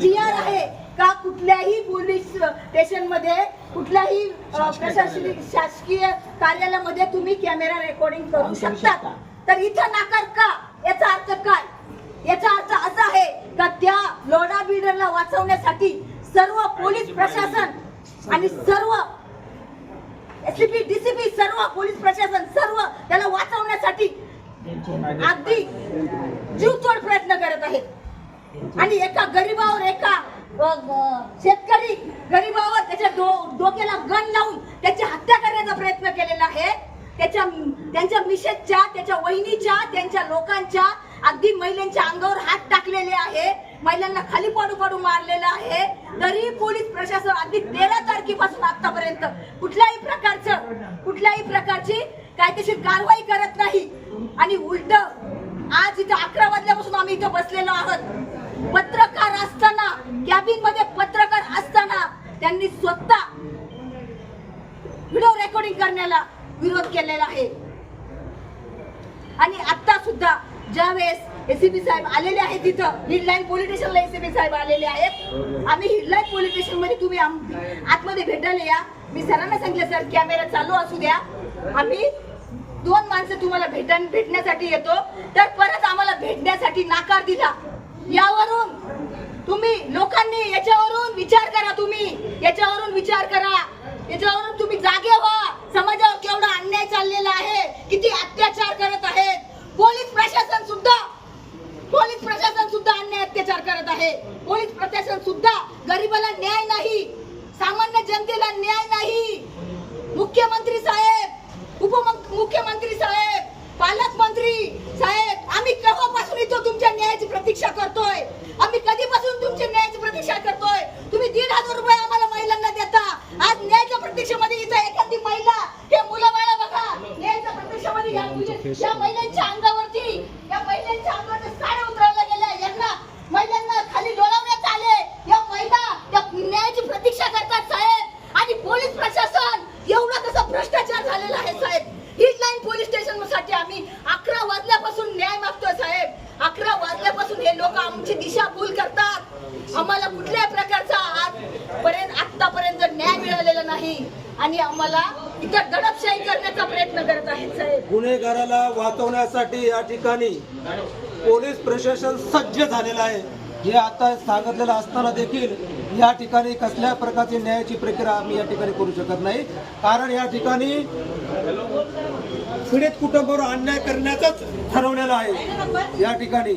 जी R आहे का कुठल्याही पोलीस स्टेशनमध्ये कुठल्याही प्रशासनिक शासकीय कार्यालयामध्ये तुम्ही कॅमेरा रेकॉर्डिंग करू शकतात तर इथं नाकार का? याचा अर्थ काय? याचा अर्थ असा आहे का त्या लोडा बिल्डरला वाचवण्यासाठी सर्व पोलीस प्रशासन आणि सर्व एसपी डीसीपी सर्व पोलीस प्रशासन सर्व त्याला वाचवण्यासाठी अगदी जीवतोड प्रयत्न करत आहेत आणि एका गरीबावर एका अ, अ, शेतकरी गरीबावर त्याच्या डो- डोक्याला गण लावून त्याची हत्या करण्याचा प्रयत्न केलेला आहे. त्याच्या त्यांच्या मिशेसच्या त्याच्या वहिनीच्या त्यांच्या लोकांच्या अगदी महिलांच्या अंगावर हात टाकलेले आहे. महिलांना खाली पाडू पाडू मारलेलं आहे. तरी पोलीस प्रशासन अगदी तेरा तारखेपासून आतापर्यंत कुठल्याही प्रकारचं कुठल्याही प्रकारची कायदेशीर कारवाई करत नाही. आणि उलट आज इथं अकरा वाजल्यापासून आम्ही इथं बसलेलो आहोत. मीटिंगमध्ये पत्रकार असताना त्यांनी स्वतः व्हिडिओ रेकॉर्डिंग करण्याला विरोध केलेला आहे. आणि आता सुद्धा ज्यावेळेस एसीबी साहेब आलेले आहेत तिथं हिडलाईन पोलीस स्टेशनला एसीबी साहेब आलेले आहेत. आम्ही हिडलाईन पोलीस स्टेशनमध्ये तुम्ही आतमध्ये भेटायला या. मी सरांना सांगितलं सर कॅमेरा चालू असू द्या. आम्ही दोन माणसं तुम्हाला भेट भेटण्यासाठी येतो. तर परत आम्हाला भेटण्यासाठी नाकार दिला. यावरून तुम्ही लोकांनी याच्यावरून विचार करा तुम्ही याच्यावरून विचार करा. याच्यावरून तुम्ही जागे व्हा. समाजावर केवढा अन्याय चाललेला आहे. किती अत्याचार करत आहेत. पोलीस प्रशासन सुद्धा पोलीस प्रशासन सुद्धा अन्याय अत्याचार करत आहे. पोलीस प्रशासन सुद्धा गरिबाला न्याय नाही. सामान्य जनतेला न्याय नाही. मुख्यमंत्री साहेब उपमुख्यमंत्री साहेब पालकमंत्री साहेब आम्ही केव्हापासून इथं तुमच्या न्यायाची प्रतीक्षा करतोय आम्ही कधीपासून तुमच्या न्यायाची प्रतीक्षा करतोय तुम्ही दीड हजार रुपये आम्हाला महिलांना देता आज न्यायाच्या प्रतीक्षेमध्ये इथं एखादी महिला हे मुलं बाळा बघा न्यायाच्या प्रतीक्षेमध्ये या मुली- या महिलांच्या अंगावरती या महिलांच्या अंगावरती साड्या उतरवल्या गेल्या यांना महिलांना खाली डोळवण्यात आले. या महिला त्या न्यायाची प्रतीक्षा करतात साहेब. आणि पोलीस प्रशासन एवढा कसा भ्रष्टाचार झालेला आहे साहेब. हिटलाईन पोलीस स्टेशनसाठी आम्ही अकरा वाजल्यापासून न्याय मागतोय साहेब. अकरा वाजल्यापासून हे लोक आमची दिशाभूल करतात. आम्हाला कुठल्याही प्रकारचा आजपर्यंत आतापर्यंत न्याय मिळालेला नाही. आणि आम्हाला इतर दडपशाही करण्याचा प्रयत्न करत आहेत गुन्हेगाराला वाचवण्यासाठी या ठिकाणी पोलीस प्रशासन सज्ज झालेलं आहे. हे आता सांगितलेलं असताना देखील या ठिकाणी कसल्या प्रकारची न्यायाची प्रक्रिया आम्ही या ठिकाणी करू शकत नाही. कारण या ठिकाणी पीडित कुटुंबावर अन्याय करण्याचंच ठरवलेलं आहे. या ठिकाणी